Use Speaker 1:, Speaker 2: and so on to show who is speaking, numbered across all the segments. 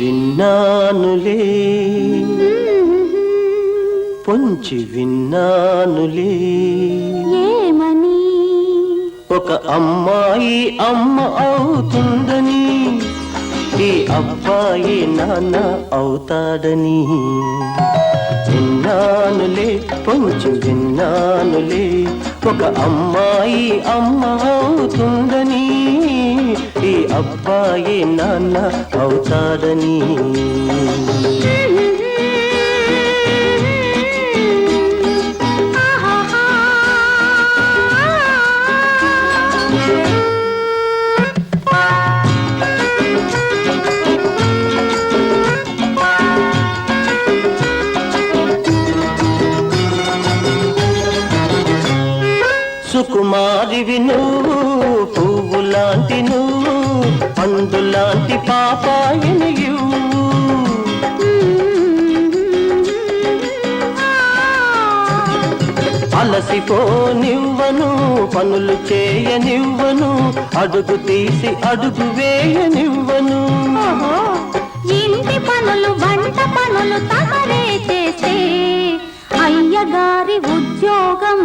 Speaker 1: విన్నానులే. పొంచి విన్నానులే.
Speaker 2: ఏమని?
Speaker 1: ఒక అమ్మాయి అమ్మ అవుతుందని ఈ అబ్బాయి నాన్న అవుతాడని. విన్నానులే పొంచి విన్నానులే. ఒక అమ్మాయి అమ్మ అవుతుందని అబ్బాయే నాన్న అవుతాడని. thank you మారివి నువ్వు పువ్వులాంటి నువ్వు పందులాంటి పాపాయిని ఇవ్వు. అలసిపోనివ్వను పనులు చేయనివ్వను అడుగు తీసి అడుగు వేయనివ్వను
Speaker 2: ఇంటి పనులు వంట పనులు తమరే చేస్తే అయ్యగారి ఉద్యోగం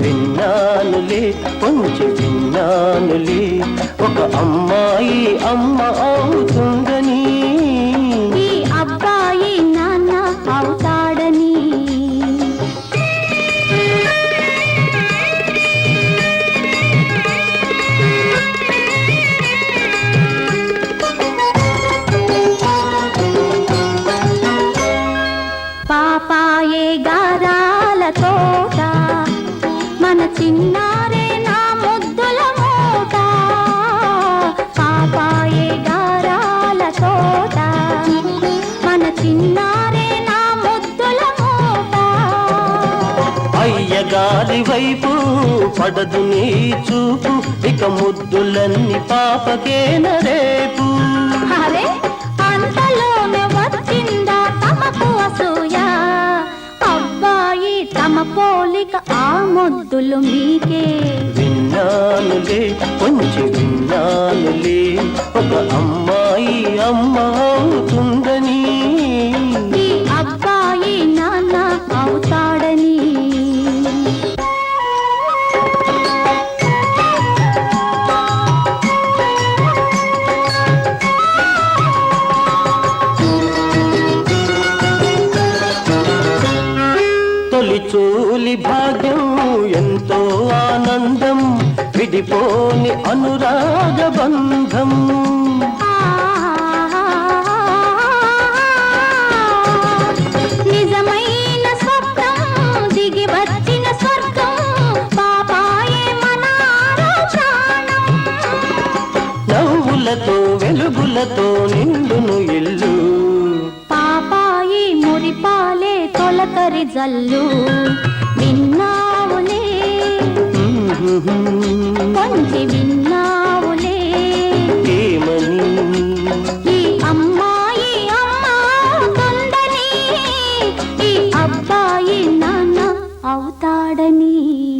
Speaker 1: విన్నానులే కొంచెం విన్నానులే. ఒక అమ్మాయి అమ్మ అవుతుందని.
Speaker 2: ఈ అబ్బాయి నాన్న అవుతాడని. పాపాయే గారాలతో చిన్నారే నా ముద్దుల మోట. పాపాయే గారాల తోట. మన చిన్నారే నా ముద్దుల మోట.
Speaker 1: అయ్యగారి వైపు పడదు నీ చూపు ఇక ముద్దులన్నీ పాపకేన రేపు.
Speaker 2: ముద్దులు మీకే.
Speaker 1: విన్నానులే కొంచెం విన్నానులే. ఒక అమ్మాయి అమ్మా భాగ్యం ఎంతో ఆనందం విడిపోని అనురాగ బంధం.
Speaker 2: నిజమైన స్వప్నం దిగి వచ్చిన స్వర్గం పాపాయే మన ప్రాణం.
Speaker 1: నవ్వులతో వెలుగులతో నిండును ఇల్లు.
Speaker 2: తొలకరి జల్లు విన్నావులే. కొంచి విన్నావులే.
Speaker 1: ఏమని? ఈ అమ్మాయి అమ్మా తుందని ఈ అబ్బాయి నాన్న అవుతాడని.